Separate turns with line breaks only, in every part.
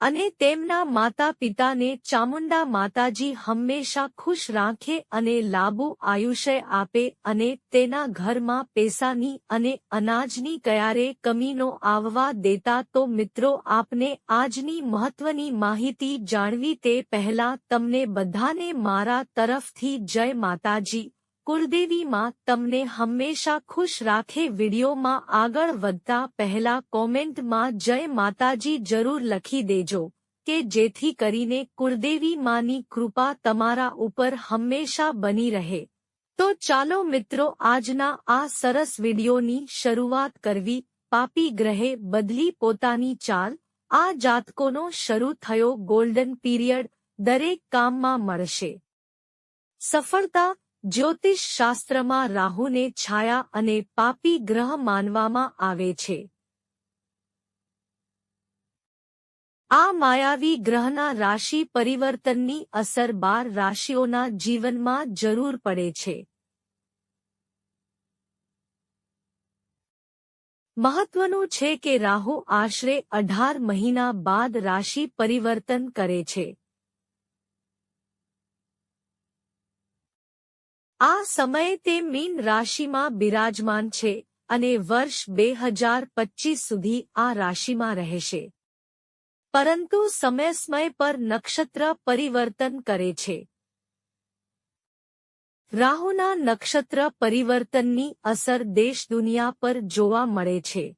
અને તેમના માતા પિતાને ચામુંડા માતાજી હંમેશા ખુશ રાખે અને લાંબુ આયુષ્ય આપે અને તેના ઘરમાં પૈસાની અને અનાજની ક્યારે કમીનો આવવા દેતા તો મિત્રો આપને આજની મહત્વની માહિતી જાણવી તે પહેલા તમને બધાને મારા તરફથી જય માતાજી. કુળદેવીમાં તમને હંમેશા ખુશ રાખે વિડીયોમાં આગળ વધતા પહેલા કોમેન્ટમાં જય માતાજી જરૂર લખી દેજો, કે જેથી કરીને કુળદેવી માની કૃપા તમારા ઉપર હંમેશા બની રહે. તો ચાલો મિત્રો આજના આ સરસ વિડીયોની શરૂઆત કરવી, પાપી ગ્રહે બદલી પોતાની ચાલ, આ જાતકોનો શરૂ થયો ગોલ્ડન પીરિયડ દરેક કામમાં મળશે. સફળતા જ્યોતિષ શાસ્ત્રમાં રાહુને છાયા અને પાપી ગ્રહ માનવામાં આવે છે. આ માયાવી ગ્રહના રાશિ પરિવર્તનની અસર બાર રાશિઓના જીવનમાં જરૂર પડે છે. મહત્વનું છે કે રાહુ આશરે અઢાર મહિના બાદ રાશિ પરિવર્તન કરે છે. આ સમયે તે મીન રાશિમાં બિરાજમાન છે અને વર્ષ બે હજાર પચીસ સુધી આ રાશિમાં રહેશે. પરંતુ સમય સમય પર નક્ષત્ર પરિવર્તન કરે છે. રાહુના નક્ષત્ર પરિવર્તનની અસર દેશ દુનિયા પર જોવા મળે છે.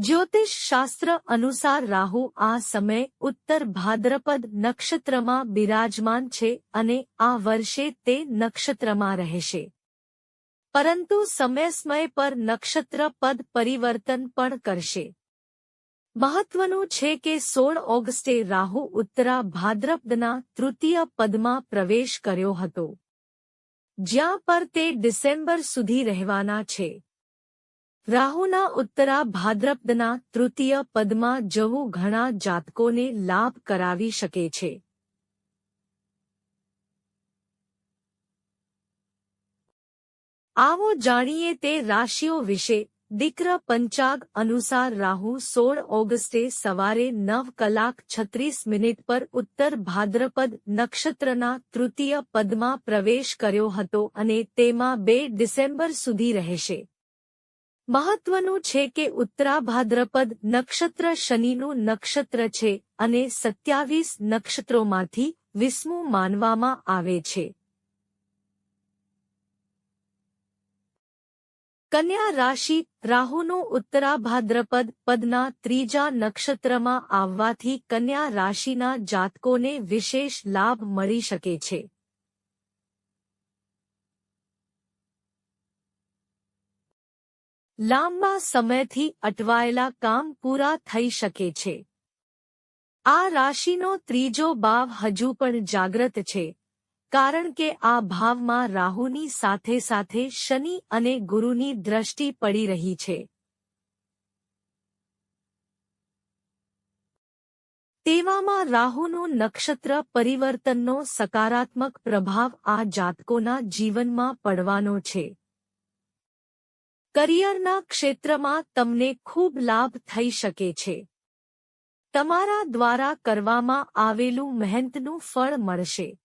જ્યોતિષ શાસ્ત્ર અનુસાર રાહુ આ સમય ઉત્તર ભાદ્રપદ નક્ષત્રમાં બિરાજમાન છે અને આ વર્ષે તે નક્ષત્રમાં રહેશે. પરંતુ સમય સમય પર નક્ષત્ર પદ પરિવર્તન પણ કરશે. મહત્વનું છે કે સોળ ઓગસ્ટે રાહુ ઉત્તરા ભાદ્રપદના તૃતીય પદમાં પ્રવેશ કર્યો હતો. જ્યાં પર તે ડિસેમ્બર સુધી રહેવાના છે. રાહુના ઉત્તરા ભાદ્રપદના તૃતીય પદમાં જવું ઘણા જાતકોને લાભ કરાવી શકે છે. આવો જાણીએ તે રાશિઓ વિશે. દીકરા પંચાગ અનુસાર રાહુ સોળ ઓગસ્ટે સવારે નવ કલાક છત્રીસ મિનિટ પર ઉત્તર ભાદ્રપદ નક્ષત્રના તૃતીય પદમાં પ્રવેશ કર્યો હતો અને તેમાં બે ડિસેમ્બર સુધી રહેશે. મહત્વનું છે કે ઉત્તરાભાદ્રપદ નક્ષત્ર શનિનું નક્ષત્ર છે અને સત્યાવીસ નક્ષત્રોમાંથી વિસ્મું માનવામાં આવે છે. કન્યા રાશિ રાહુનું ઉત્તરાભાદ્રપદ પદના ત્રીજા નક્ષત્રમાં આવવાથી કન્યા રાશિના જાતકોને વિશેષ લાભ મળી શકે છે. લાંબા સમયથી અટવાયેલા કામ પૂરા થઈ શકે છે. આ રાશિનો ત્રીજો ભાવ હજુ પણ જાગ્રત છે, કારણ કે આ ભાવમાં રાહુની સાથે સાથે શનિ અને ગુરુની દ્રષ્ટિ પડી રહી છે. તેવામાં રાહુનું નક્ષત્ર પરિવર્તનનો સકારાત્મક પ્રભાવ આ જાતકોના જીવનમાં પડવાનો છે. કરિયરના ક્ષેત્રમાં તમને ખૂબ લાભ થઈ શકે છે. તમારા દ્વારા કરવામાં આવેલું મહેનતનું ફળ મળશે.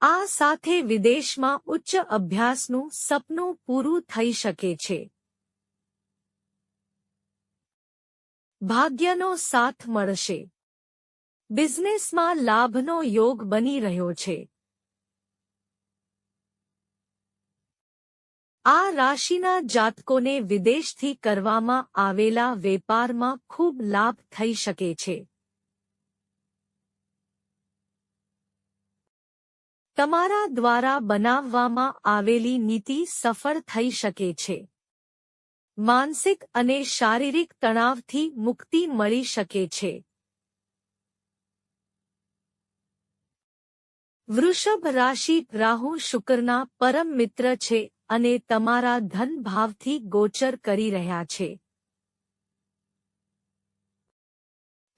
આ સાથે વિદેશમાં ઉચ્ચ અભ્યાસનું સપનું પૂરું થઈ શકે છે. ભાગ્યનો સાથ મળશે. બિઝનેસમાં લાભનો યોગ બની રહ્યો છે. આ રાશિના જાતકોને વિદેશથી કરવામાં આવેલા વેપારમાં ખૂબ લાભ થઈ શકે છે. તમારા દ્વારા બનાવવામાં આવેલી નીતિ સફળ થઈ શકે છે. માનસિક અને શારીરિક તણાવથી મુક્તિ મળી શકે છે. વૃષભ રાશિ રાહુ શુક્રના પરમ મિત્ર છે. અને તમારા ધન ભાવથી ગોચર કરી રહ્યા છે.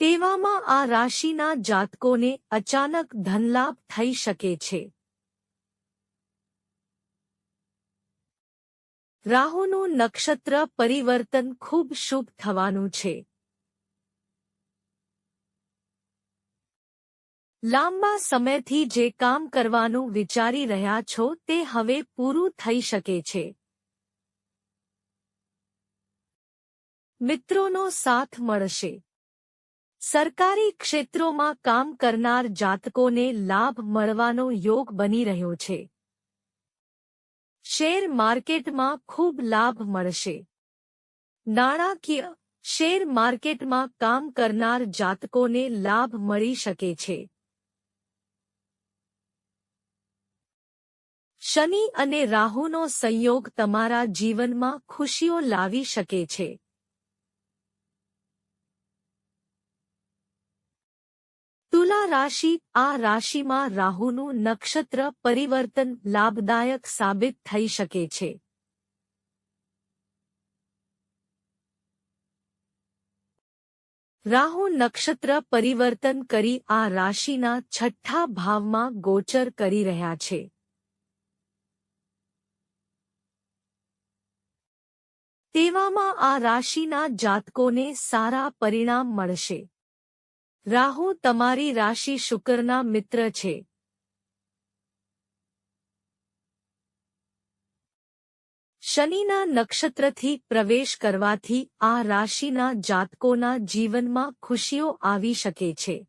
તેવામાં આ રાશિના જાતકોને અચાનક ધનલાભ થઈ શકે છે. રાહુનું નક્ષત્ર પરિવર્તન ખૂબ શુભ થવાનું છે. લાંબા સમયથી જે કામ કરવાનું વિચારી રહ્યા છો તે હવે પૂરું થઈ શકે છે. મિત્રોનો સાથ મળશે. સરકારી ક્ષેત્રોમાં કામ કરનાર જાતકોને લાભ મળવાનો યોગ બની રહ્યો છે. શેર માર્કેટમાં ખૂબ લાભ મળશે. નાણાકીય શેર માર્કેટમાં કામ કરનાર જાતકોને લાભ મળી શકે છે. શનિ અને રાહુનો સંયોગ તમારા જીવનમાં ખુશીઓ લાવી શકે છે. તુલા રાશિ, આ રાશિમાં રાહુનું નક્ષત્ર પરિવર્તન લાભદાયક સાબિત થઈ શકે છે. રાહુ નક્ષત્ર પરિવર્તન કરી આ રાશિના છઠ્ઠા ભાવમાં ગોચર કરી રહ્યા છે. તેવામાં આ રાશિના જાતકોને સારા પરિણામ મળશે. રાહુ તમારી રાશિ શુક્રના મિત્ર છે. શનિના નક્ષત્રથી પ્રવેશ કરવાથી આ રાશિના જાતકોના જીવનમાં ખુશીઓ આવી શકે છે.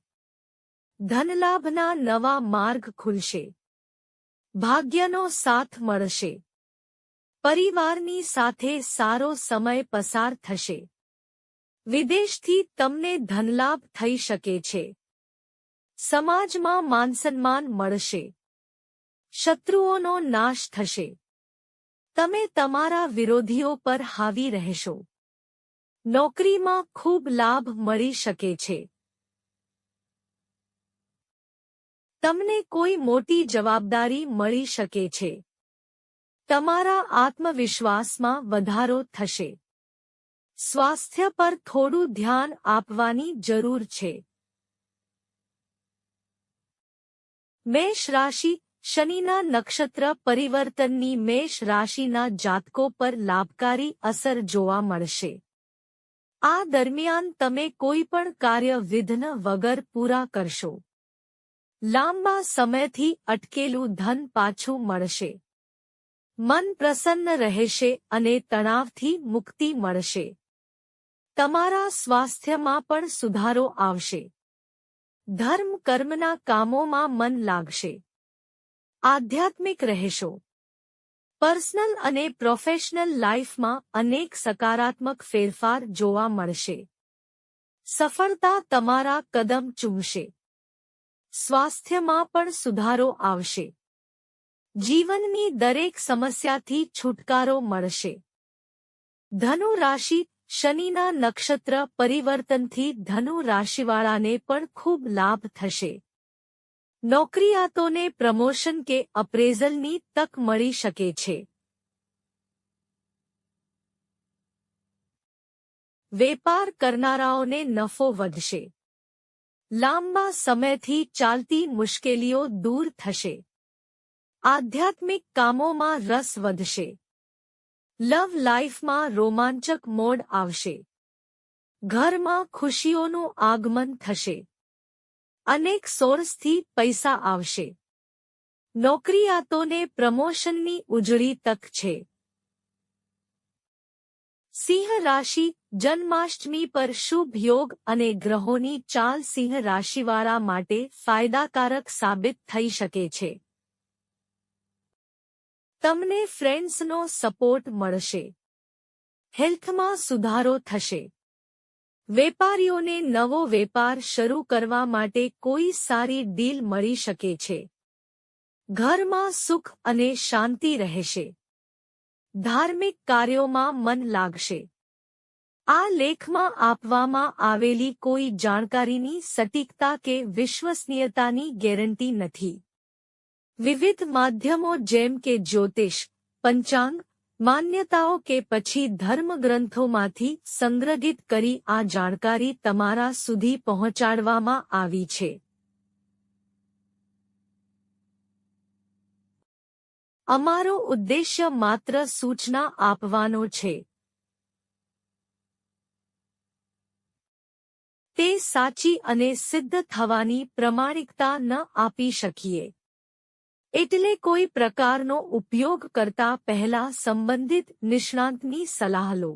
ધનલાભના નવા માર્ગ ખુલશે. ભાગ્યનો સાથ મળશે. પરિવારની સાથે સારો સમય પસાર થશે. વિદેશથી તમને ધનલાભ થઈ શકે છે. સમાજમાં માનસન્માન મળશે. શત્રુઓનો નાશ થશે. તમે તમારા વિરોધીઓ પર હાવી રહેશો. નોકરીમાં ખૂબ લાભ મળી શકે છે. તમને કોઈ મોટી જવાબદારી મળી શકે છે. તમારા આત્મવિશ્વાસમાં વધારો થશે. સ્વાસ્થ્ય પર થોડું ધ્યાન આપવાની જરૂર છે. મેષ રાશિ, શનિના નક્ષત્ર પરિવર્તનની મેષ રાશિના જાતકો પર લાભકારી અસર જોવા મળશે. આ દરમિયાન તમે કોઈ પણ કાર્ય વિઘ્ન વગર પૂરા કરશો. લાંબા સમયથી અટકેલું ધન પાછું મળશે. મન પ્રસન્ન રહેશે અને તણાવથી મુક્તિ મળશે. તમારા સ્વાસ્થ્યમાં પણ સુધારો આવશે. ધર્મ કર્મના કામોમાં મન લાગશે. આધ્યાત્મિક રહેશો. પર્સનલ અને પ્રોફેશનલ લાઇફમાં અનેક સકારાત્મક ફેરફાર જોવા મળશે. સફળતા તમારા કદમ ચૂમશે. સ્વાસ્થ્યમાં પણ સુધારો આવશે. જીવનની દરેક સમસ્યાથી છુટકારો મળશે. ધનુ રાશિ શનિના નક્ષત્ર પરિવર્તનથી ધનુ રાશિવાળાને પણ ખૂબ લાભ થશે. નોકરીયાતોને પ્રમોશન કે અપ્રેઝલની તક મળી શકે છે. વેપાર કરનારાઓને નફો વધશે. લાંબા સમયથી ચાલતી મુશ્કેલીઓ દૂર થશે. આધ્યાત્મિક કામોમાં રસ વધશે. લવ લાઇફમાં રોમાંચક મોડ આવશે. ઘરમાં ખુશીઓનું આગમન થશે. અનેક સોર્સથી પૈસા આવશે. નોકરીયાતોને પ્રમોશનની ઉજળી તક છે. સિંહ રાશિ જન્માષ્ટમી પર શુભ યોગ અને ગ્રહોની ચાલ સિંહ રાશિવાળા માટે ફાયદાકારક સાબિત થઈ શકે છે. તમને ફ્રેન્ડ્સનો સપોર્ટ મળશે. હેલ્થમાં સુધારો થશે. વેપારીઓને નવો વેપાર શરૂ કરવા માટે કોઈ સારી ડીલ મળી શકે છે. ઘરમાં સુખ અને શાંતિ રહેશે. ધાર્મિક કાર્યોમાં મન લાગશે. આ લેખમાં આપવામાં આવેલી કોઈ જાણકારીની સટીકતા કે વિશ્વસનીયતાની ગેરંટી નથી. વિવિધ માધ્યમો જેમ કે જ્યોતિષ, પંચાંગ, માન્યતાઓ કે પછી ધર્મગ્રંથોમાંથી સંગ્રહિત કરી આ જાણકારી તમારા સુધી પહોંચાડવામાં આવી છે. અમારો ઉદ્દેશ્ય માત્ર સૂચના આપવાનો છે. તે સાચી અને સિદ્ધ થવાની પ્રમાણિકતા ન આપી શકીએ. એટલે કોઈ પ્રકારનો ઉપયોગ કરતા પહેલા સંબંધિત નિષ્ણાંતની સલાહ લો.